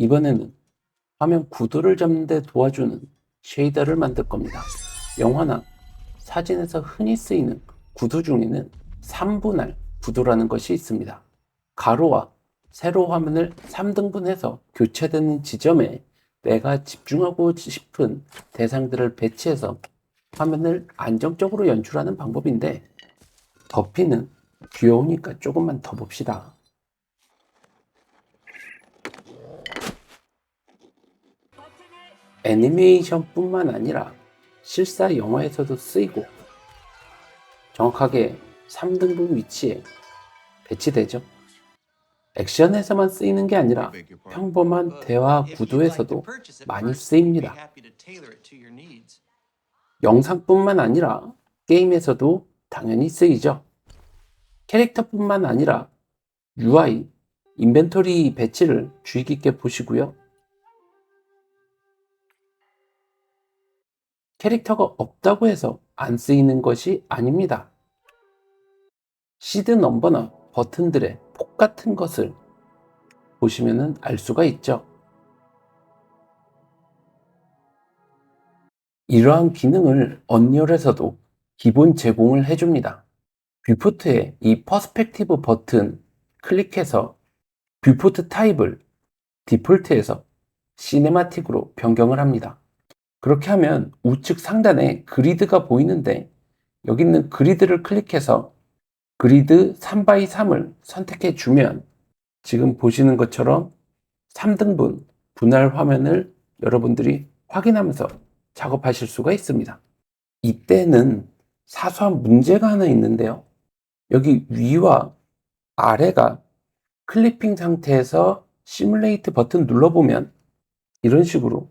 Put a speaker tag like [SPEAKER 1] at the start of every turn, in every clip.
[SPEAKER 1] 이번에는 화면 구도를 잡는 데 도와주는 쉐이더를 만들 겁니다. 영화나 사진에서 흔히 쓰이는 구도 중에는 3분할 구도라는 것이 있습니다. 가로와 세로 화면을 3등분해서 교체되는 지점에 내가 집중하고 싶은 대상들을 배치해서 화면을 안정적으로 연출하는 방법인데 덮이는 귀여우니까 조금만 더 봅시다. 애니메이션뿐만 아니라 실사 영화에서도 쓰이고 정확하게 3등분 위치에 배치되죠. 액션에서만 쓰이는 게 아니라 평범한 대화 구도에서도 많이 쓰입니다. 영상뿐만 아니라 게임에서도 당연히 쓰이죠. 캐릭터뿐만 아니라 UI, 인벤토리 배치를 주의 깊게 보시고요. 캐릭터가 없다고 해서 안 쓰이는 것이 아닙니다. 시드 넘버나 버튼들의 폭 같은 것을 보시면 알 수가 있죠. 이러한 기능을 언리얼에서도 기본 제공을 해줍니다. 뷰포트의 이 퍼스펙티브 버튼 클릭해서 뷰포트 타입을 디폴트에서 시네마틱으로 변경을 합니다. 그렇게 하면 우측 상단에 그리드가 보이는데 여기 있는 그리드를 클릭해서 그리드 3x3을 선택해 주면 지금 보시는 것처럼 3등분 분할 화면을 여러분들이 확인하면서 작업하실 수가 있습니다. 이때는 사소한 문제가 하나 있는데요. 여기 위와 아래가 클리핑 상태에서 시뮬레이트 버튼 눌러보면 이런 식으로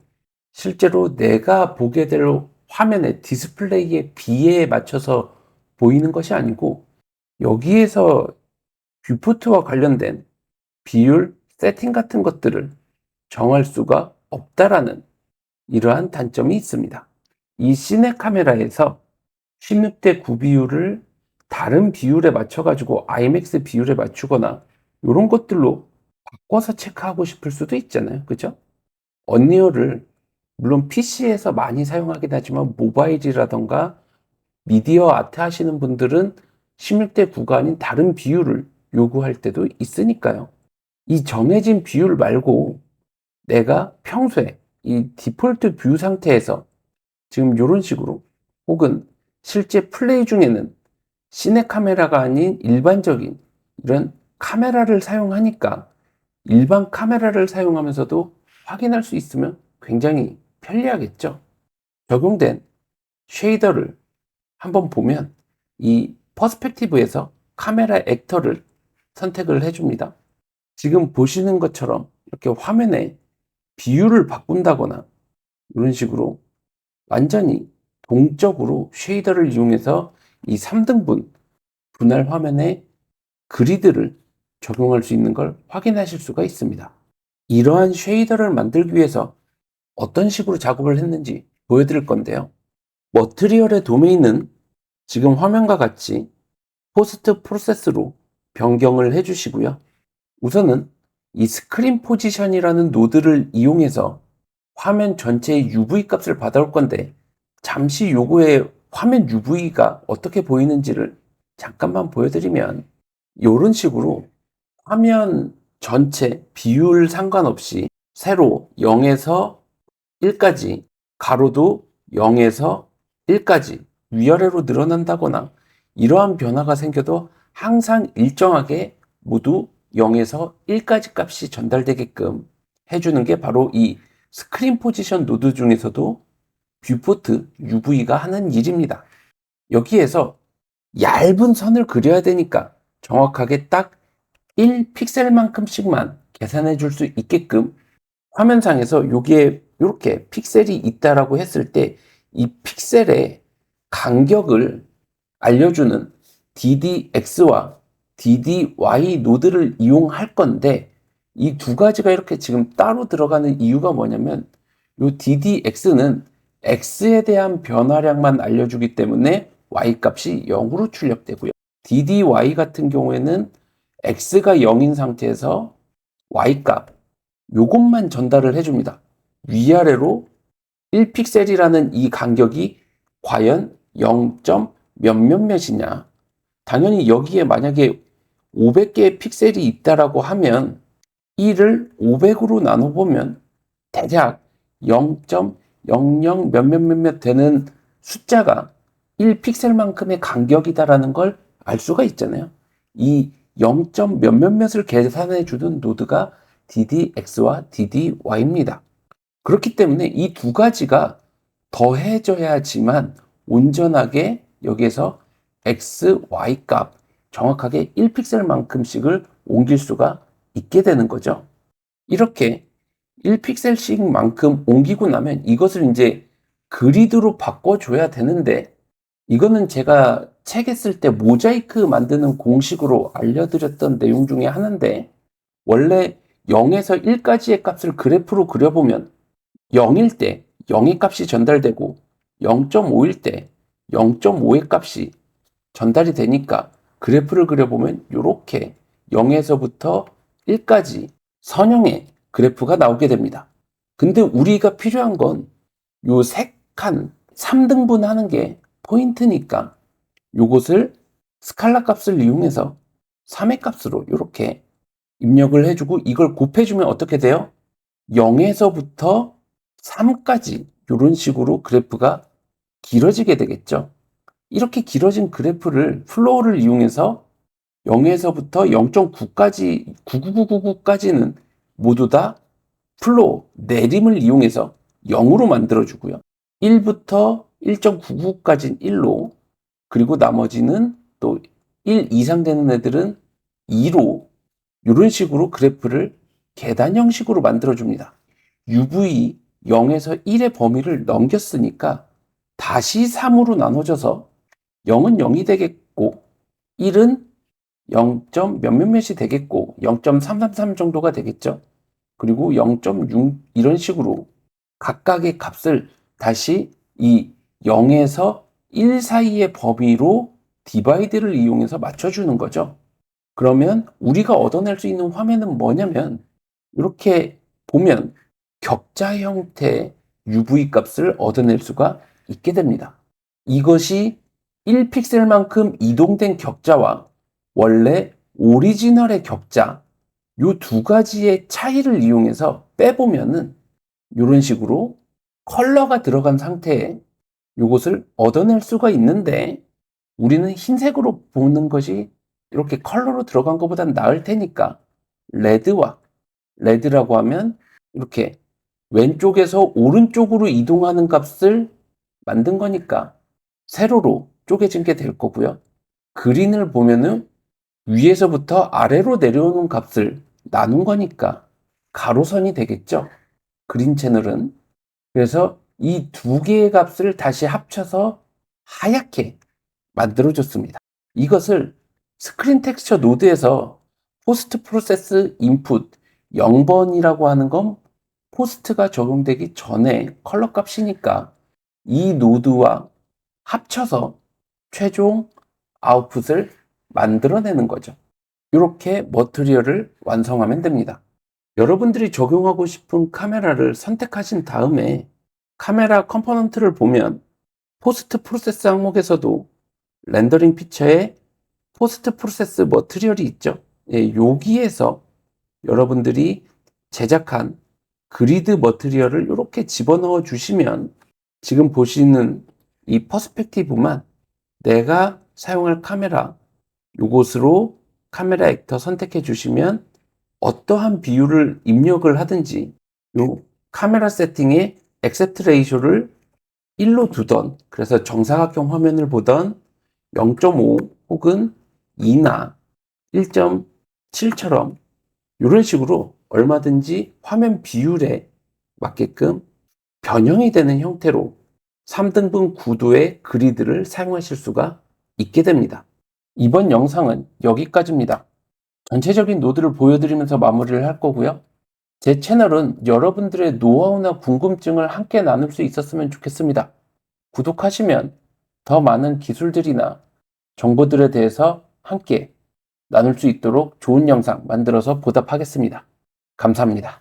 [SPEAKER 1] 실제로 내가 보게 될 화면의 디스플레이의 비에 맞춰서 보이는 것이 아니고 여기에서 뷰포트와 관련된 비율, 세팅 같은 것들을 정할 수가 없다라는 이러한 단점이 있습니다. 이 시네 카메라에서 16대 9 비율을 다른 비율에 맞춰가지고 IMAX 비율에 맞추거나 이런 것들로 바꿔서 체크하고 싶을 수도 있잖아요. 그죠? 언리얼을 물론 PC에서 많이 사용하긴 하지만 모바일이라던가 미디어 아트 하시는 분들은 16대 9가 아닌 다른 비율을 요구할 때도 있으니까요. 이 정해진 비율 말고 내가 평소에 이 디폴트 뷰 상태에서 지금 이런 식으로 혹은 실제 플레이 중에는 시네 카메라가 아닌 일반적인 이런 카메라를 사용하니까 일반 카메라를 사용하면서도 확인할 수 있으면 굉장히 편리하겠죠. 적용된 쉐이더를 한번 보면 이 퍼스펙티브에서 카메라 액터를 선택을 해줍니다. 지금 보시는 것처럼 이렇게 화면에 비율을 바꾼다거나 이런 식으로 완전히 동적으로 쉐이더를 이용해서 이 3등분 분할 화면에 그리드를 적용할 수 있는 걸 확인하실 수가 있습니다. 이러한 쉐이더를 만들기 위해서 어떤 식으로 작업을 했는지 보여드릴 건데요. 머트리얼의 도메인은 지금 화면과 같이 포스트 프로세스로 변경을 해주시고요. 우선은 이 스크린 포지션이라는 노드를 이용해서 화면 전체의 UV 값을 받아올 건데 잠시 요거의 화면 UV가 어떻게 보이는지를 잠깐만 보여드리면 이런 식으로 화면 전체 비율 상관없이 세로 0에서 1까지 가로도 0에서 1까지 위아래로 늘어난다거나 이러한 변화가 생겨도 항상 일정하게 모두 0에서 1까지 값이 전달되게끔 해주는 게 바로 이 스크린 포지션 노드 중에서도 뷰포트 UV가 하는 일입니다. 여기에서 얇은 선을 그려야 되니까 정확하게 딱 1픽셀만큼씩만 계산해 줄 수 있게끔 화면상에서 여기에 이렇게 픽셀이 있다라고 했을 때 이 픽셀의 간격을 알려주는 DDX와 DDY 노드를 이용할 건데 이 두 가지가 이렇게 지금 따로 들어가는 이유가 뭐냐면 이 DDX는 X에 대한 변화량만 알려주기 때문에 Y 값이 0으로 출력되고요. DDY 같은 경우에는 X가 0인 상태에서 Y 값, 요것만 전달을 해줍니다. 위아래로 1픽셀이라는 이 간격이 과연 0. 몇몇 몇이냐. 당연히 여기에 만약에 500개의 픽셀이 있다라고 하면 1을 500으로 나눠보면 대략 0.00 몇몇 몇몇 되는 숫자가 1픽셀만큼의 간격이다라는 걸 알 수가 있잖아요. 이 0. 몇몇 몇을 계산해 주는 노드가 DDX와 DDY입니다. 그렇기 때문에 이 두 가지가 더해져야지만 온전하게 여기에서 X, Y 값 정확하게 1픽셀만큼씩을 옮길 수가 있게 되는 거죠. 이렇게 1픽셀씩만큼 옮기고 나면 이것을 이제 그리드로 바꿔줘야 되는데 이거는 제가 책에 쓸때 모자이크 만드는 공식으로 알려드렸던 내용 중에 하나인데 원래 0에서 1까지의 값을 그래프로 그려보면 0일 때 0의 값이 전달되고 0.5일 때 0.5의 값이 전달이 되니까 그래프를 그려보면 이렇게 0에서부터 1까지 선형의 그래프가 나오게 됩니다. 근데 우리가 필요한 건 요 색한 3등분 하는 게 포인트니까 요것을 스칼라 값을 이용해서 3의 값으로 이렇게 입력을 해주고 이걸 곱해주면 어떻게 돼요? 0에서부터 3까지 이런 식으로 그래프가 길어지게 되겠죠. 이렇게 길어진 그래프를 플로우를 이용해서 0에서부터 0.9까지 99999까지는 모두 다 플로우 내림을 이용해서 0으로 만들어 주고요. 1부터 1.99까지는 1로 그리고 나머지는 또 1 이상 되는 애들은 2로 이런 식으로 그래프를 계단 형식으로 만들어 줍니다. UV 0에서 1의 범위를 넘겼으니까 다시 3으로 나눠져서 0은 0이 되겠고 1은 0. 몇몇몇이 되겠고 0.333 정도가 되겠죠. 그리고 0.6 이런 식으로 각각의 값을 다시 이 0에서 1 사이의 범위로 디바이드를 이용해서 맞춰주는 거죠. 그러면 우리가 얻어낼 수 있는 화면은 뭐냐면 이렇게 보면 격자 형태의 UV 값을 얻어낼 수가 있게 됩니다. 이것이 1픽셀만큼 이동된 격자와 원래 오리지널의 격자 요 두 가지의 차이를 이용해서 빼보면은 이런 식으로 컬러가 들어간 상태에 이것을 얻어낼 수가 있는데 우리는 흰색으로 보는 것이 이렇게 컬러로 들어간 것보단 나을 테니까 레드와 레드라고 하면 이렇게 왼쪽에서 오른쪽으로 이동하는 값을 만든 거니까 세로로 쪼개진 게 될 거고요. 그린을 보면은 위에서부터 아래로 내려오는 값을 나눈 거니까 가로선이 되겠죠. 그린 채널은. 그래서 이 두 개의 값을 다시 합쳐서 하얗게 만들어줬습니다. 이것을 스크린 텍스처 노드에서 포스트 프로세스 인풋 0번이라고 하는 건 포스트가 적용되기 전에 컬러 값이니까 이 노드와 합쳐서 최종 아웃풋을 만들어내는 거죠. 이렇게 머트리얼을 완성하면 됩니다. 여러분들이 적용하고 싶은 카메라를 선택하신 다음에 카메라 컴포넌트를 보면 포스트 프로세스 항목에서도 렌더링 피처에 포스트 프로세스 머트리얼이 있죠. 예, 여기에서 여러분들이 제작한 그리드 머트리얼을 이렇게 집어넣어 주시면 지금 보시는 이 퍼스펙티브만 내가 사용할 카메라 요것으로 카메라 액터 선택해 주시면 어떠한 비율을 입력을 하든지 요 카메라 세팅에 액셉트 레이쇼를 1로 두던 그래서 정사각형 화면을 보던 0.5 혹은 2나 1.7처럼 이런 식으로 얼마든지 화면 비율에 맞게끔 변형이 되는 형태로 3등분 구도의 그리드를 사용하실 수가 있게 됩니다. 이번 영상은 여기까지입니다. 전체적인 노드를 보여드리면서 마무리를 할 거고요. 제 채널은 여러분들의 노하우나 궁금증을 함께 나눌 수 있었으면 좋겠습니다. 구독하시면 더 많은 기술들이나 정보들에 대해서 함께 나눌 수 있도록 좋은 영상 만들어서 보답하겠습니다. 감사합니다.